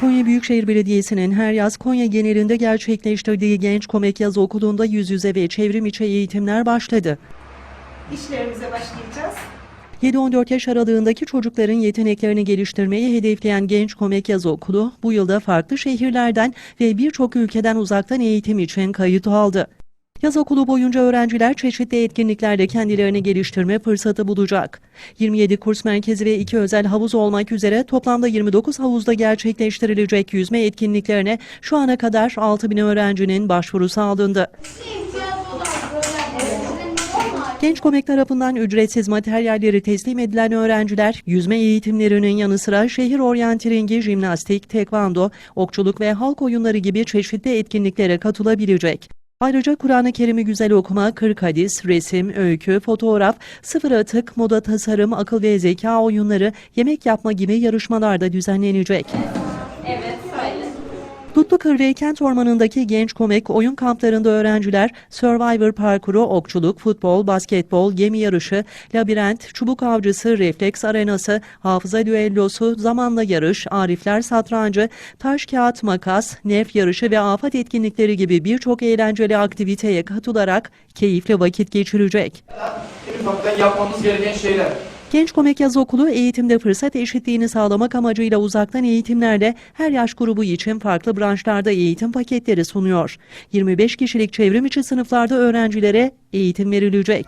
Konya Büyükşehir Belediyesi'nin her yaz Konya genelinde gerçekleştirdiği Genç Komek Yaz Okulu'nda yüz yüze ve çevrim içi eğitimler başladı. İşlerimize başlayacağız. 7-14 yaş aralığındaki çocukların yeteneklerini geliştirmeyi hedefleyen Genç Komek Yaz Okulu bu yılda farklı şehirlerden ve birçok ülkeden uzaktan eğitim için kayıt aldı. Yaz okulu boyunca öğrenciler çeşitli etkinliklerde kendilerini geliştirme fırsatı bulacak. 27 kurs merkezi ve 2 özel havuz olmak üzere toplamda 29 havuzda gerçekleştirilecek yüzme etkinliklerine şu ana kadar 6000 öğrencinin başvurusu alındı. Genç Komek tarafından ücretsiz materyalleri teslim edilen öğrenciler yüzme eğitimlerinin yanı sıra şehir oryantiringi, jimnastik, tekvando, okçuluk ve halk oyunları gibi çeşitli etkinliklere katılabilecek. Ayrıca Kur'an-ı Kerim'i güzel okuma, 40 hadis, resim, öykü, fotoğraf, sıfır atık, moda tasarım, akıl ve zeka oyunları, yemek yapma gibi yarışmalarda düzenlenecek. Evet, söyle. Dutlukır ve Kent Ormanı'ndaki genç komek oyun kamplarında öğrenciler Survivor parkuru, okçuluk, futbol, basketbol, gemi yarışı, labirent, çubuk avcısı, refleks arenası, hafıza düellosu, zamanla yarış, arifler satrancı, taş kağıt makas, nef yarışı ve afet etkinlikleri gibi birçok eğlenceli aktiviteye katılarak keyifli vakit geçirecek. yapmamız gereken şeyler. Genç Komek Yaz Okulu eğitimde fırsat eşitliğini sağlamak amacıyla uzaktan eğitimlerle her yaş grubu için farklı branşlarda eğitim paketleri sunuyor. 25 kişilik çevrim içi sınıflarda öğrencilere eğitim verilecek.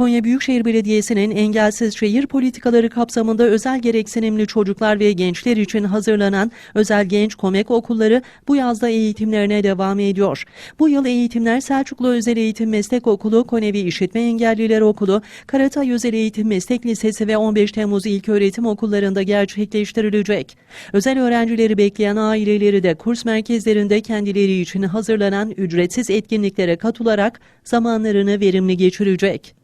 Konya Büyükşehir Belediyesi'nin engelsiz şehir politikaları kapsamında özel gereksinimli çocuklar ve gençler için hazırlanan özel genç komek okulları bu yazda eğitimlerine devam ediyor. Bu yıl eğitimler Selçuklu Özel Eğitim Meslek Okulu, Konevi İşitme Engelliler Okulu, Karatay Özel Eğitim Meslek Lisesi ve 15 Temmuz İlköğretim Okullarında gerçekleştirilecek. Özel öğrencileri bekleyen aileleri de kurs merkezlerinde kendileri için hazırlanan ücretsiz etkinliklere katılarak zamanlarını verimli geçirecek.